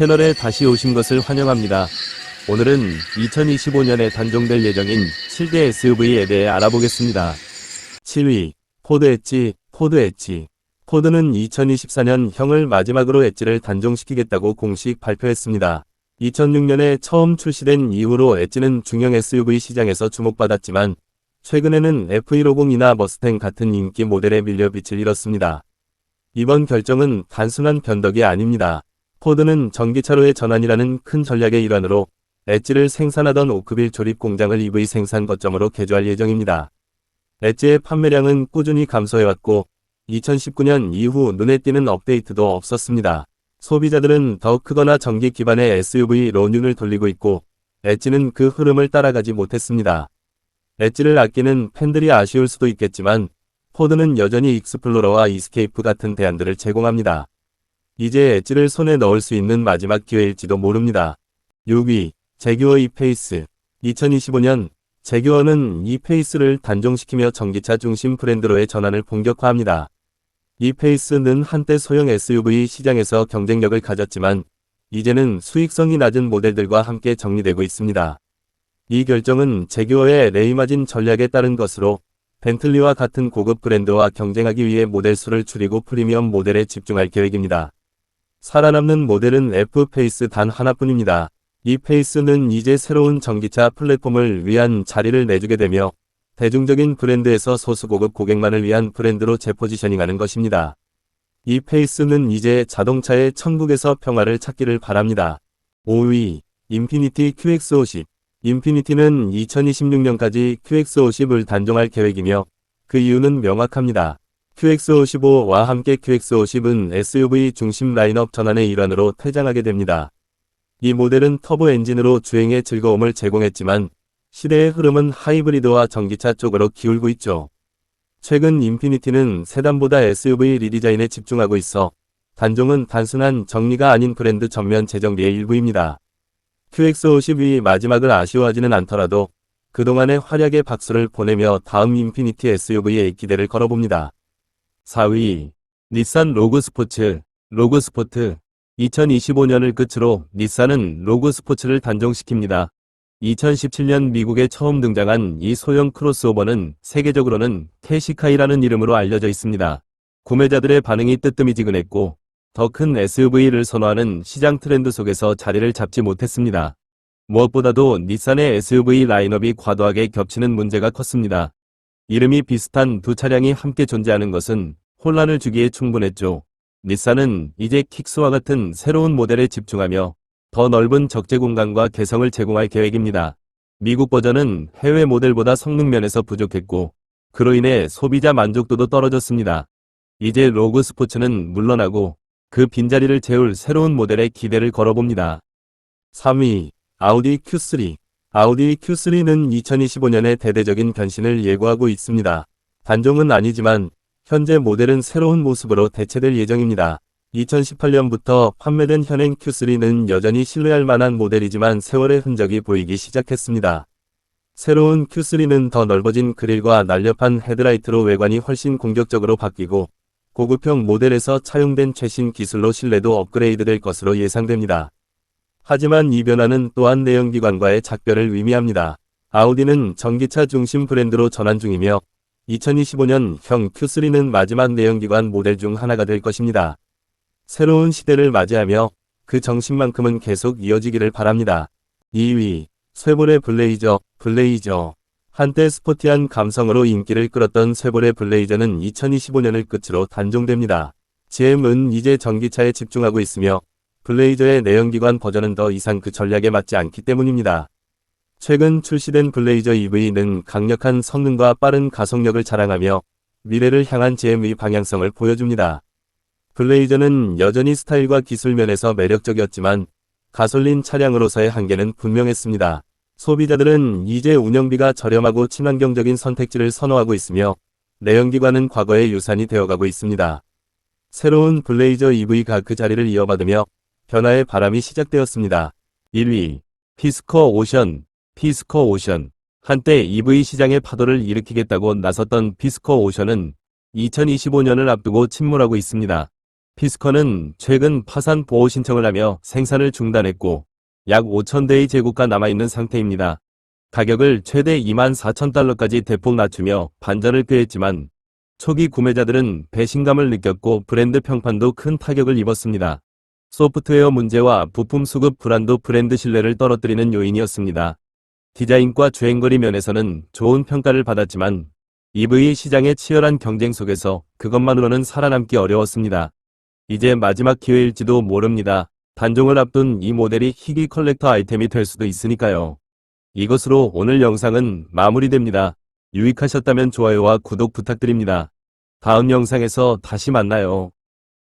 채널에 다시 오신 것을 환영합니다. 오늘은 2025년에 단종될 예정인 7대 SUV에 대해 알아보겠습니다. 7위, 포드 엣지, 포드 엣지. 포드는 2024년 형을 마지막으로 엣지를 단종시키겠다고 공식 발표했습니다. 2006년에 처음 출시된 이후로 엣지는 중형 SUV 시장에서 주목받았지만 최근에는 F150이나 머스탱 같은 인기 모델에 밀려 빛을 잃었습니다. 이번 결정은 단순한 변덕이 아닙니다. 포드는 전기차로의 전환이라는 큰 전략의 일환으로 엣지를 생산하던 오크빌 조립 공장을 EV 생산 거점으로 개조할 예정입니다. 엣지의 판매량은 꾸준히 감소해왔고 2019년 이후 눈에 띄는 업데이트도 없었습니다. 소비자들은 더 크거나 전기 기반의 SUV로 눈을 돌리고 있고 엣지는 그 흐름을 따라가지 못했습니다. 엣지를 아끼는 팬들이 아쉬울 수도 있겠지만 포드는 여전히 익스플로러와 이스케이프 같은 대안들을 제공합니다. 이제 엣지를 손에 넣을 수 있는 마지막 기회일지도 모릅니다. 6위, 제규어 이페이스. 2025년 제규어는 이 페이스를 단종시키며 전기차 중심 브랜드로의 전환을 본격화합니다. 이 페이스는 한때 소형 SUV 시장에서 경쟁력을 가졌지만 이제는 수익성이 낮은 모델들과 함께 정리되고 있습니다. 이 결정은 제규어의 레이마진 전략에 따른 것으로 벤틀리와 같은 고급 브랜드와 경쟁하기 위해 모델 수를 줄이고 프리미엄 모델에 집중할 계획입니다. 살아남는 모델은 F-페이스 단 하나뿐입니다. 이 페이스는 이제 새로운 전기차 플랫폼을 위한 자리를 내주게 되며 대중적인 브랜드에서 소수고급 고객만을 위한 브랜드로 재포지셔닝하는 것입니다. 이 페이스는 이제 자동차의 천국에서 평화를 찾기를 바랍니다. 5위, 인피니티 QX50 인피니티는 2026년까지 QX50을 단종할 계획이며 그 이유는 명확합니다. QX55와 함께 QX50은 SUV 중심 라인업 전환의 일환으로 퇴장하게 됩니다. 이 모델은 터보 엔진으로 주행의 즐거움을 제공했지만 시대의 흐름은 하이브리드와 전기차 쪽으로 기울고 있죠. 최근 인피니티는 세단보다 SUV 리디자인에 집중하고 있어 단종은 단순한 정리가 아닌 브랜드 전면 재정비의 일부입니다. QX52 마지막을 아쉬워하지는 않더라도 그동안의 활약의 박수를 보내며 다음 인피니티 SUV에 기대를 걸어봅니다. 4위 닛산 로그 스포츠 로그 스포트 2025년을 끝으로 닛산은 로그 스포츠를 단종시킵니다. 2017년 미국에 처음 등장한 이 소형 크로스오버는 세계적으로는 캐시카이라는 이름으로 알려져 있습니다. 구매자들의 반응이 뜨뜨미지근했고 더 큰 SUV를 선호하는 시장 트렌드 속에서 자리를 잡지 못했습니다. 무엇보다도 닛산의 SUV 라인업이 과도하게 겹치는 문제가 컸습니다. 이름이 비슷한 두 차량이 함께 존재하는 것은 혼란을 주기에 충분했죠. 닛산은 이제 킥스와 같은 새로운 모델에 집중하며 더 넓은 적재 공간과 개성을 제공할 계획입니다. 미국 버전은 해외 모델보다 성능 면에서 부족했고 그로 인해 소비자 만족도도 떨어졌습니다. 이제 로그 스포츠는 물러나고 그 빈자리를 채울 새로운 모델에 기대를 걸어봅니다. 3위 아우디 Q3 아우디 Q3는 2025년의 대대적인 변신을 예고하고 있습니다. 단종은 아니지만 현재 모델은 새로운 모습으로 대체될 예정입니다. 2018년부터 판매된 현행 Q3는 여전히 신뢰할 만한 모델이지만 세월의 흔적이 보이기 시작했습니다. 새로운 Q3는 더 넓어진 그릴과 날렵한 헤드라이트로 외관이 훨씬 공격적으로 바뀌고 고급형 모델에서 차용된 최신 기술로 신뢰도 업그레이드될 것으로 예상됩니다. 하지만 이 변화는 또한 내연기관과의 작별을 의미합니다. 아우디는 전기차 중심 브랜드로 전환 중이며 2025년 형 Q3는 마지막 내연기관 모델 중 하나가 될 것입니다. 새로운 시대를 맞이하며 그 정신만큼은 계속 이어지기를 바랍니다. 2위, 쇠볼의 블레이저, 블레이저. 한때 스포티한 감성으로 인기를 끌었던 쇠볼의 블레이저는 2025년을 끝으로 단종됩니다. GM은 이제 전기차에 집중하고 있으며 블레이저의 내연기관 버전은 더 이상 그 전략에 맞지 않기 때문입니다. 최근 출시된 블레이저 EV는 강력한 성능과 빠른 가속력을 자랑하며 미래를 향한 GM의 방향성을 보여줍니다. 블레이저는 여전히 스타일과 기술 면에서 매력적이었지만 가솔린 차량으로서의 한계는 분명했습니다. 소비자들은 이제 운영비가 저렴하고 친환경적인 선택지를 선호하고 있으며 내연기관은 과거의 유산이 되어가고 있습니다. 새로운 블레이저 EV가 그 자리를 이어받으며 변화의 바람이 시작되었습니다. 1위 피스커 오션 피스커 오션 한때 EV 시장의 파도를 일으키겠다고 나섰던 피스커 오션은 2025년을 앞두고 침몰하고 있습니다. 피스커는 최근 파산 보호 신청을 하며 생산을 중단했고 약 5,000대의 재고가 남아있는 상태입니다. 가격을 최대 2만 4천 달러까지 대폭 낮추며 반전을 꾀했지만 초기 구매자들은 배신감을 느꼈고 브랜드 평판도 큰 타격을 입었습니다. 소프트웨어 문제와 부품 수급 불안도 브랜드 신뢰를 떨어뜨리는 요인이었습니다. 디자인과 주행거리 면에서는 좋은 평가를 받았지만 EV 시장의 치열한 경쟁 속에서 그것만으로는 살아남기 어려웠습니다. 이제 마지막 기회일지도 모릅니다. 단종을 앞둔 이 모델이 희귀 컬렉터 아이템이 될 수도 있으니까요. 이것으로 오늘 영상은 마무리됩니다. 유익하셨다면 좋아요와 구독 부탁드립니다. 다음 영상에서 다시 만나요.